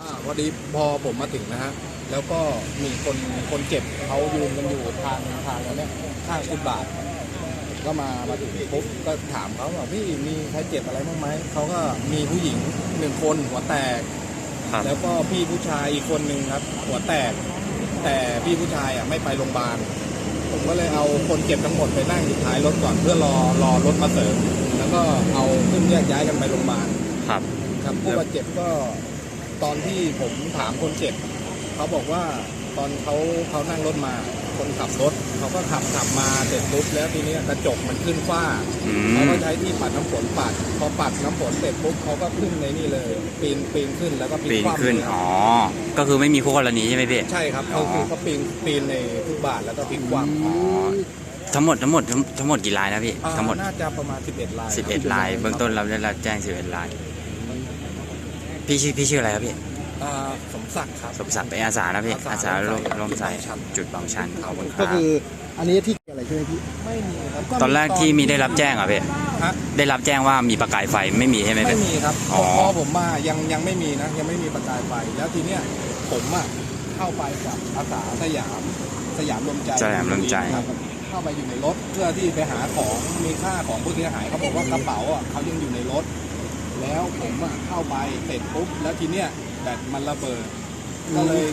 อ่าพอดีพอผมมาถึงนะฮะ แล้วก็มีคนคนเจ็บเขายืนกันอยู่ทางทางอันเนี้ยข้างฟุตบาท ก็มามาถึงปุ๊บก็ถามเขาว่าพี่มีใครเจ็บอะไรบ้างไหมเขาก็มีผู้หญิงหนึ่งคนหัวแตก ครับ แล้วก็พี่ผู้ชายอีกคนหนึ่งครับ หัวแตก แต่พี่ผู้ชายอะไม่ไปโรงพยาบาล ผมก็เลยเอาคนเจ็บทั้งหมดไปนั่งอยู่ท้ายรถก่อนเพื่อรอรอรถมาเสริม แล้วก็เอาขึ้นแยกย้ายกันไปโรงพยาบาล ครับ ครับผู้บาดเจ็บก็ตอนที่ผมถามคนเจ็บเขาบอกว่า ตอนเขาเขานั่งรถมา คนขับรถเขาก็ขับขับมาเสร็จปุ๊บแล้วทีเนี้ยกระจกมันขึ้นฝ้าอืเขามก็ใช้ที่ปัดน้ำฝนปัดพอปัดน้ำฝนเสร็จปุ๊บเขาก็ขึ้นในนี่เลย ปีนปีนขึ้นแล้วก็ปีนคว่ำขึ้นเลยอ๋อ ก็คือไม่มีคู่กรณีใช่ไหมพี่ ใช่ครับอ๋เขาอคือเขาปีนปีนในฟุตบาทแล้วก็พลิกคว่ำอ๋อ ทั้งหมดทั้งหมดทั้งทั้งหมดกี่รายนะพี่ อ่าทั้งหมด น่าจะประมาณ 11ลายครับ11ราย เบื้องต้นเราได้รับแจ้ง11ราย พี่ชื่อพี่ชื่ออะไรครับพี่ อ่าสมศักดิ์ครับ สมศักดิ์เป็นอาสานะพี่อาอาสาสาร่ร่ววมมใส่ร่วมใส่จุดบางชัน จุดบางชันขอบคุณคก็รับคืออันนี้ที่อะไรใช่ไหมพี่ไม่มีครับตอนแรกที่มีได้รับแจ้งเหรอะพี่ฮะได้รับแจ้งว่ามีประกายไฟไม่มีใช่ไหมไม่พี่ มีครับอ๋อพอผมมายังยังไม่มีนะยังไม่มีประกายไฟแล้วทีเนี้ยผมอะเข้าไปกับอาสาสยามสยามรวมใจสยามรวมใจ ครับเข้าไปอยู่ในรถเพื่อที่ไปหาของมีค่าของผู้เสียหายเขาบอกว่ากระเป๋าอะเขายังอยู่ในรถ แล้วผมอะเข้าไปเสร็จปุ๊บแล้วทีเนี้ย แบตมันระเบิด ก็เลย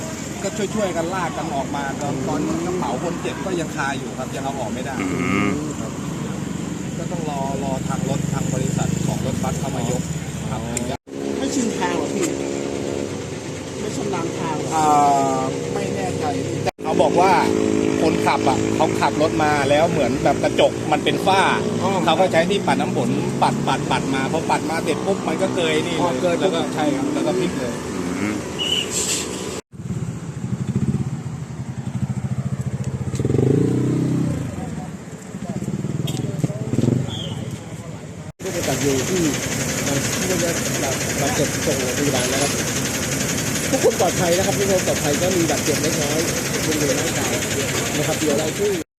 ก็ช่วยๆกันลากกันออกมาตอนตอนกระเป๋าคนเจ็บก็ยังคาอยู่ครับยังเอาออกไม่ได้อืมก็ต้องรอรอทางรถทางบริษัทของรถบัสเข้ามายกครับถึงจะไม่ชินทางเหรอพี่ ไม่ชำนาญทางเหรออ่าไม่แน่ใจแต่เขาบอกว่าคนขับอะเขาขับรถมาแล้วเหมือนแบบกระจกมันเป็นฝ้า อ๋อเขาก็ใช้ที่ปัดน้ำฝนปัดปัดปัดมาพอปัดมาเสร็จปุ๊บมันก็เกยนี่อ๋อเลยเกยปุ๊แล้บวก็ใช่ครับแล้วก็พลิกเลย อืมผู้ กำกับอยู่ที่ที่ได้รับบาดเจ็บส่งโรงพยาบาลแล้วครับทุกคนปลอดภัยนะครับทุกคนปลอดภัยก็มีบาดเจ็บเล็กน้อยบริเวณร่างกายนะครับเดี๋ยวเราช่วย